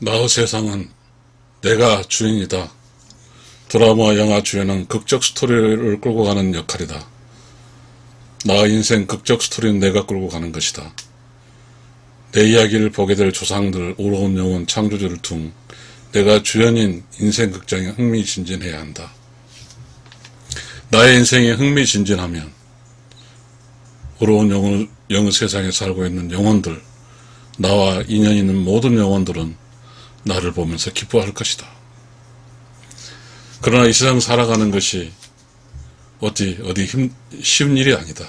나의 세상은 내가 주인이다. 드라마, 영화 주연은 극적 스토리를 끌고 가는 역할이다. 나의 인생 극적 스토리는 내가 끌고 가는 것이다. 내 이야기를 보게 될 조상들, 오로운 영혼, 창조주를 둥 내가 주연인 인생 극장에 흥미진진해야 한다. 나의 인생이 흥미진진하면 오로운 영혼, 영의 세상에 살고 있는 영혼들, 나와 인연 있는 모든 영혼들은 나를 보면서 기뻐할 것이다. 그러나 이 세상 살아가는 것이 어디, 어디 힘, 쉬운 일이 아니다.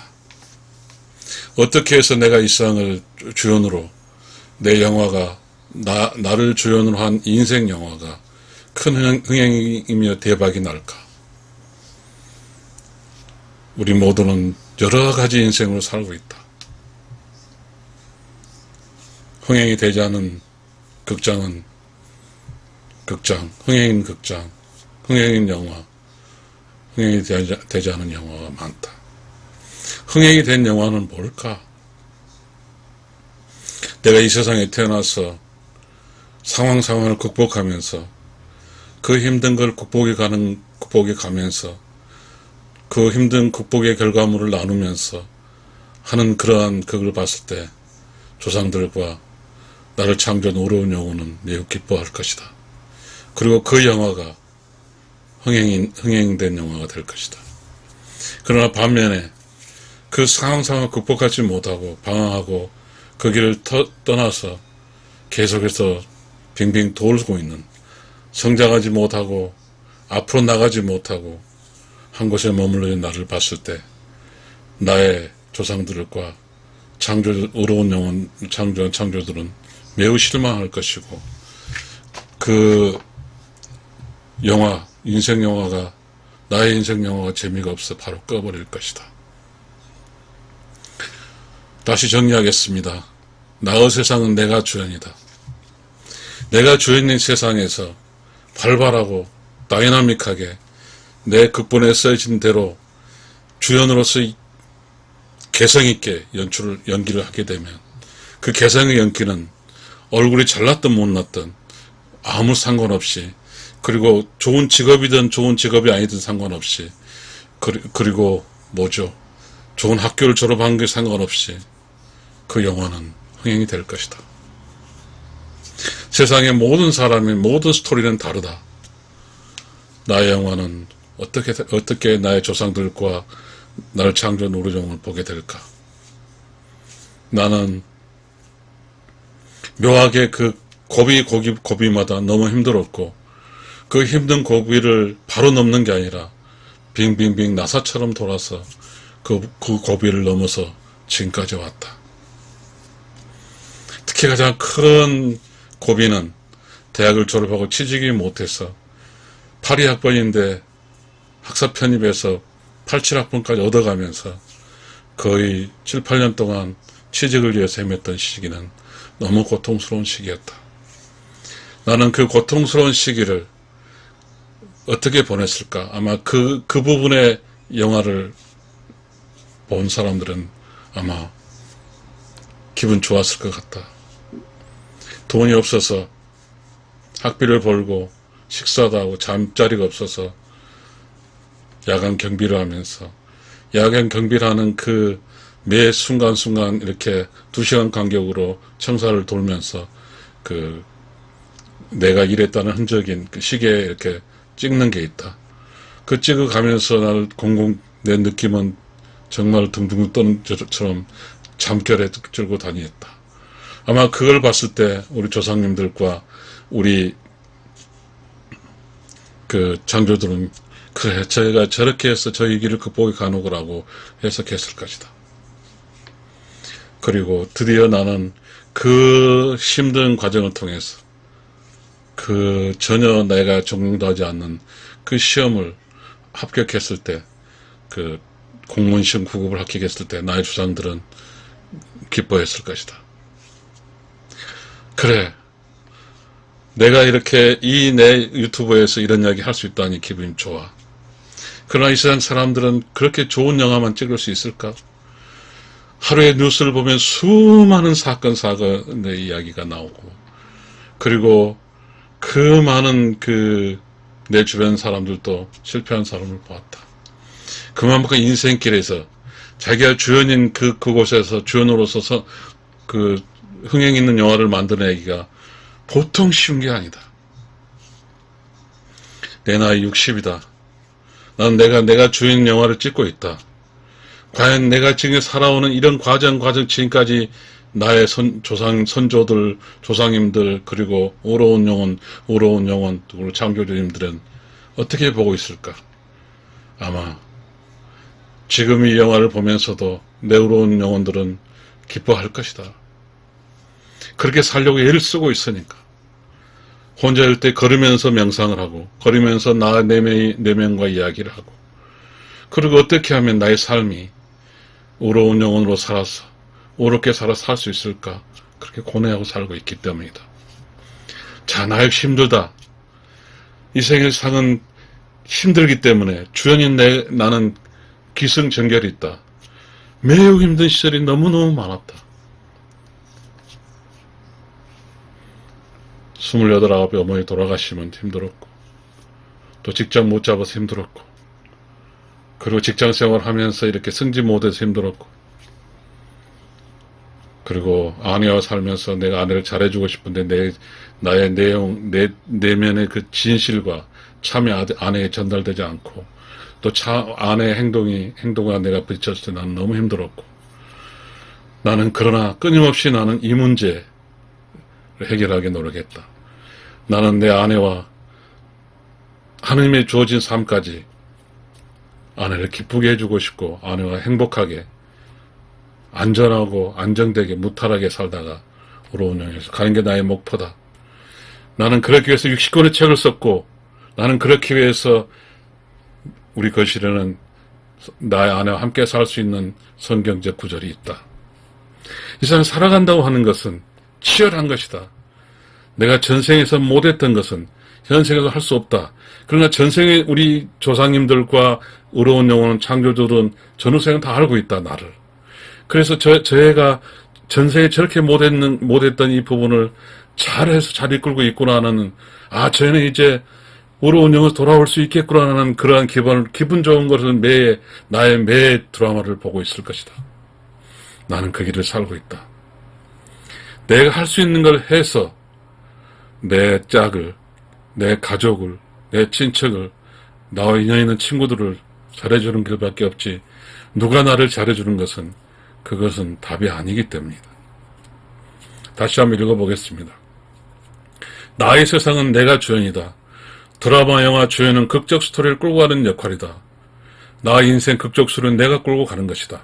어떻게 해서 내가 이 세상을 주연으로 내 영화가 나, 나를 주연으로 한 인생 영화가 큰 흥- 흥행이며 대박이 날까? 우리 모두는 여러 가지 인생을 살고 있다. 흥행이 되지 않은 극장은 극장, 흥행인 극장, 흥행인 영화, 흥행이 되지, 되지 않은 영화가 많다. 흥행이 된 영화는 뭘까? 내가 이 세상에 태어나서 상황 상황을 극복하면서 그 힘든 걸 극복해 가는 극복해 가면서 그 힘든 극복의 결과물을 나누면서 하는 그러한 그걸 봤을 때 조상들과 나를 창조한 어려운 영혼은 매우 기뻐할 것이다. 그리고 그 영화가 흥행, 흥행된 영화가 될 것이다. 그러나 반면에 그 상황 상황을 극복하지 못하고 방황하고 그 길을 터- 떠나서 계속해서 빙빙 돌고 있는 성장하지 못하고 앞으로 나가지 못하고 한 곳에 머물러 있는 나를 봤을 때 나의 조상들과 창조 어려운 영혼 창조 창조들은 매우 실망할 것이고 그 영화 인생 영화가 나의 인생 영화가 재미가 없어 바로 꺼버릴 것이다. 다시 정리하겠습니다. 나의 세상은 내가 주연이다. 내가 주연인 세상에서 활발하고 다이나믹하게 내 극본에 써진 대로 주연으로서 개성있게 연출을, 연기를 하게 되면 그 개성의 연기는 얼굴이 잘났든 못났든 아무 상관없이 그리고 좋은 직업이든 좋은 직업이 아니든 상관없이 그리, 그리고 뭐죠 좋은 학교를 졸업한 게 상관없이 그 영화는 흥행이 될 것이다. 세상의 모든 사람의 모든 스토리는 다르다. 나의 영화는 어떻게 어떻게 나의 조상들과 나를 창조한 우르종을 보게 될까? 나는 묘하게 그 고비 고비 고비마다 너무 힘들었고 그 힘든 고비를 바로 넘는 게 아니라 빙빙빙 나사처럼 돌아서 그, 그 고비를 넘어서 지금까지 왔다. 특히 가장 큰 고비는 대학을 졸업하고 취직이 못해서 82학번인데 학사 편입해서 87학번까지 얻어가면서 거의 7, 8년 동안 취직을 위해서 헤맸던 시기는 너무 고통스러운 시기였다. 나는 그 고통스러운 시기를 어떻게 보냈을까? 아마 그, 그 부분의 영화를 본 사람들은 아마 기분 좋았을 것 같다. 돈이 없어서 학비를 벌고 식사도 하고 잠자리가 없어서 야간 경비를 하면서 야간 경비를 하는 그 매 순간순간 이렇게 두 시간 간격으로 청사를 돌면서 그 내가 일했다는 흔적인 그 시계에 이렇게 찍는 게 있다. 그 찍어 가면서 나를 공공 내 느낌은 정말 둥둥 떠는 것처럼 잠결에 들고 다니겠다. 아마 그걸 봤을 때 우리 조상님들과 우리 그 창조들은 그래 저희가 저렇게 해서 저희 길을 극복해 가는 거라고 해석했을 것이다. 그리고 드디어 나는 그 힘든 과정을 통해서 그 전혀 내가 적용도 하지 않는 그 시험을 합격했을 때 그 공무원 시험 9급을 합격했을 때 나의 조상들은 기뻐했을 것이다. 그래. 내가 이렇게 이 내 유튜브에서 이런 이야기 할 수 있다니 기분이 좋아. 그러나 이 세상 사람들은 그렇게 좋은 영화만 찍을 수 있을까? 하루에 뉴스를 보면 수많은 사건, 사건의 이야기가 나오고, 그리고 그 많은 그 내 주변 사람들도 실패한 사람을 보았다. 그만큼 인생길에서 자기가 주연인 그 그곳에서 주연으로서 서- 그 흥행 있는 영화를 만들어내기가 보통 쉬운 게 아니다. 내 나이 60이다. 난 내가 내가 주연 영화를 찍고 있다. 과연 내가 지금 살아오는 이런 과정 과정 지금까지 나의 선, 조상 선조들 조상님들 그리고 오로운 영혼 오로운 영혼 그리고 창조주님들은 어떻게 보고 있을까? 아마 지금 이 영화를 보면서도 내우러운 영혼들은 기뻐할 것이다. 그렇게 살려고 애를 쓰고 있으니까. 혼자일 때 걸으면서 명상을 하고, 걸으면서 나 내면, 내면과 이야기를 하고, 그리고 어떻게 하면 나의 삶이 우러운 영혼으로 살아서, 우롭게 살아 살 수 있을까? 그렇게 고뇌하고 살고 있기 때문이다. 자, 나 역시 힘들다. 이 세상은 힘들기 때문에 주연인 내, 나는 기승전결이 있다. 매우 힘든 시절이 너무너무 많았다. 28, 9에 어머니 돌아가시면 힘들었고, 또 직장 못 잡아서 힘들었고, 그리고 직장 생활 하면서 이렇게 승진 못해서 힘들었고, 그리고 아내와 살면서 내가 아내를 잘해주고 싶은데 내, 나의 내용, 내, 내면의 그 진실과 참이 아- 아내에 전달되지 않고, 또 차, 아내의 행동이, 행동과 내가 부딪혔을 때 나는 너무 힘들었고, 나는 그러나 끊임없이 나는 이 문제를 해결하게 노력했다. 나는 내 아내와 하느님의 주어진 삶까지 아내를 기쁘게 해주고 싶고, 아내와 행복하게, 안전하고 안정되게 무탈하게 살다가 우로운영에서 가는 게 나의 목표다. 나는 그렇게 위해서 60권의 책을 썼고, 나는 그렇게 위해서 우리 거실에는 나의 아내와 함께 살 수 있는 성경적 구절이 있다. 이 세상 살아간다고 하는 것은 치열한 것이다. 내가 전생에서 못했던 것은 현생에서 할 수 없다. 그러나 전생에 우리 조상님들과 의로운 영혼은 창조주들은 전후생은 다 알고 있다, 나를. 그래서 저, 저희가 전생에 저렇게 못했는, 못했던 이 부분을 잘해서 잘 이끌고 있구나 하는, 아, 저희는 이제 의로운 영에서 돌아올 수 있겠구나 하는 그러한 기분, 기분 좋은 것을 매, 나의 매 드라마를 보고 있을 것이다. 나는 그 길을 살고 있다. 내가 할 수 있는 걸 해서 내 짝을, 내 가족을, 내 친척을, 나와 인연 있는 친구들을 잘해주는 길밖에 없지. 누가 나를 잘해주는 것은 그것은 답이 아니기 때문이다. 다시 한번 읽어보겠습니다. 나의 세상은 내가 주연이다. 드라마, 영화 주연은 극적 스토리를 끌고 가는 역할이다. 나의 인생 극적 스토리는 내가 끌고 가는 것이다.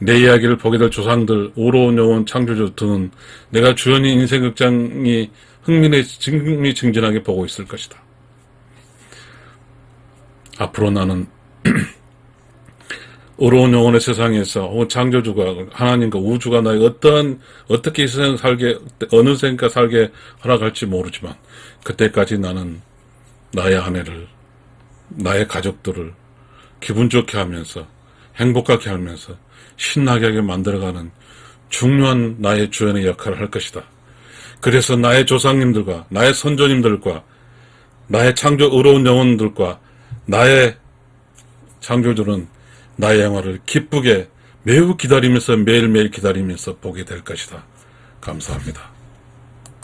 내 이야기를 보게 될 조상들, 오로운 영혼, 창조주 등은 내가 주연인 인생 극장이 흥미에 흥미증진하게 보고 있을 것이다. 앞으로 나는 어려운 영혼의 세상에서 창조주가 하나님과 우주가 나의 어떠한 어떻게 이 세상 살게 어느 생까 살게 허락할지 모르지만 그때까지 나는 나의 아내를 나의 가족들을 기분 좋게 하면서 행복하게 하면서 신나게 하게 만들어가는 중요한 나의 주연의 역할을 할 것이다. 그래서 나의 조상님들과 나의 선조님들과 나의 창조 의로운 영혼들과 나의 창조주는 나의 영화를 기쁘게 매우 기다리면서 매일매일 기다리면서 보게 될 것이다. 감사합니다.